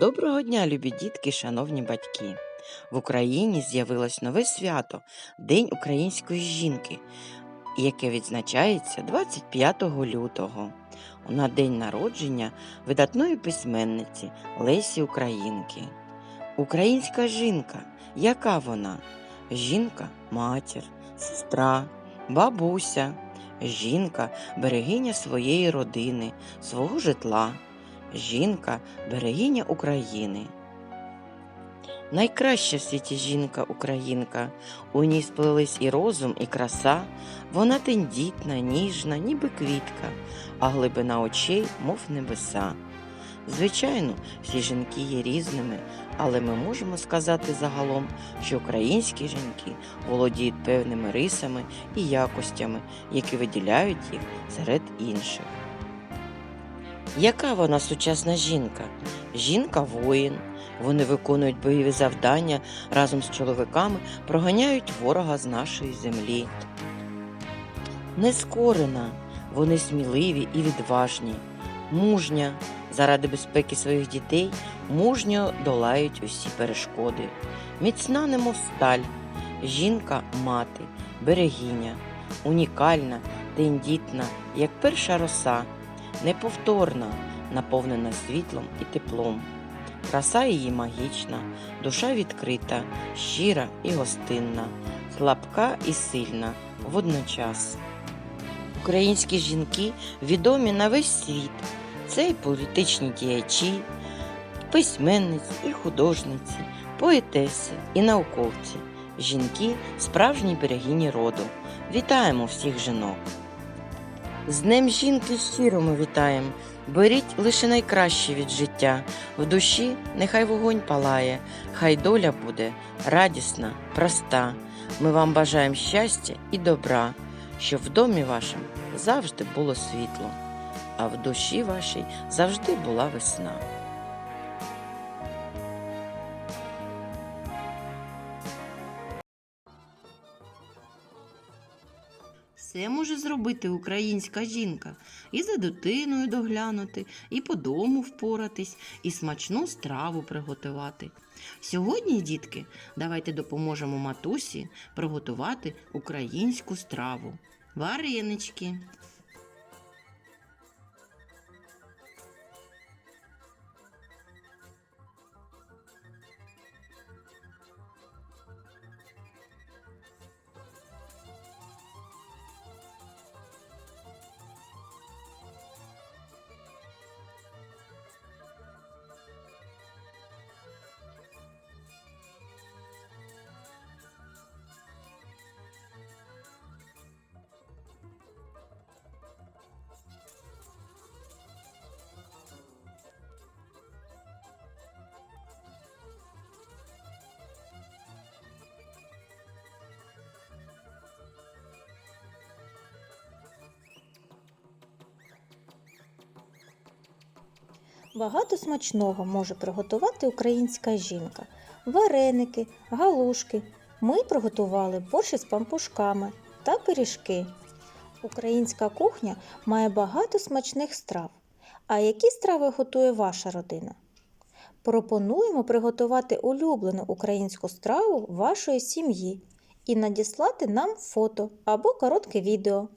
Доброго дня, любі дітки, шановні батьки! В Україні з'явилось нове свято День української жінки, яке відзначається 25 лютого. На день народження видатної письменниці Лесі Українки. Українська жінка, яка вона? Жінка матір, сестра, бабуся, жінка берегиня своєї родини, свого житла. Жінка берегиня України. Найкраща в світі жінка українка. У ній сплелись і розум, і краса. Вона тендітна, ніжна, ніби квітка, а глибина очей, мов небеса. Звичайно, всі жінки є різними, але ми можемо сказати загалом, що українські жінки володіють певними рисами і якостями, які виділяють їх серед інших. Яка вона сучасна жінка? Жінка воїн. Вони виконують бойові завдання разом з чоловіками, проганяють ворога з нашої землі. Нескорена, вони сміливі і відважні, мужня. Заради безпеки своїх дітей мужньо долають усі перешкоди. Міцна, немов сталь, жінка мати, берегиня, унікальна, тендітна, як перша роса неповторна, наповнена світлом і теплом. Краса її магічна, душа відкрита, щира і гостинна, слабка і сильна водночас. Українські жінки відомі на весь світ. Це і політичні діячі, письменниці, і художниці, поетеси, і науковці. Жінки справжні берегині роду. Вітаємо всіх жінок! З Днем жінки щиро ми вітаєм. Беріть лише найкраще від життя. В душі нехай вогонь палає, хай доля буде радісна, проста. Ми вам бажаємо щастя і добра, щоб в домі вашому завжди було світло, а в душі вашій завжди була весна. Все може зробити українська жінка і за дитиною доглянути, і по дому впоратись, і смачну страву приготувати. Сьогодні, дітки, давайте допоможемо матусі приготувати українську страву. Варенички. Багато смачного може приготувати українська жінка. Вареники, галушки. Ми приготували борщ із пампушками та пиріжки. Українська кухня має багато смачних страв. А які страви готує ваша родина? Пропонуємо приготувати улюблену українську страву вашої сім'ї і надіслати нам фото або коротке відео.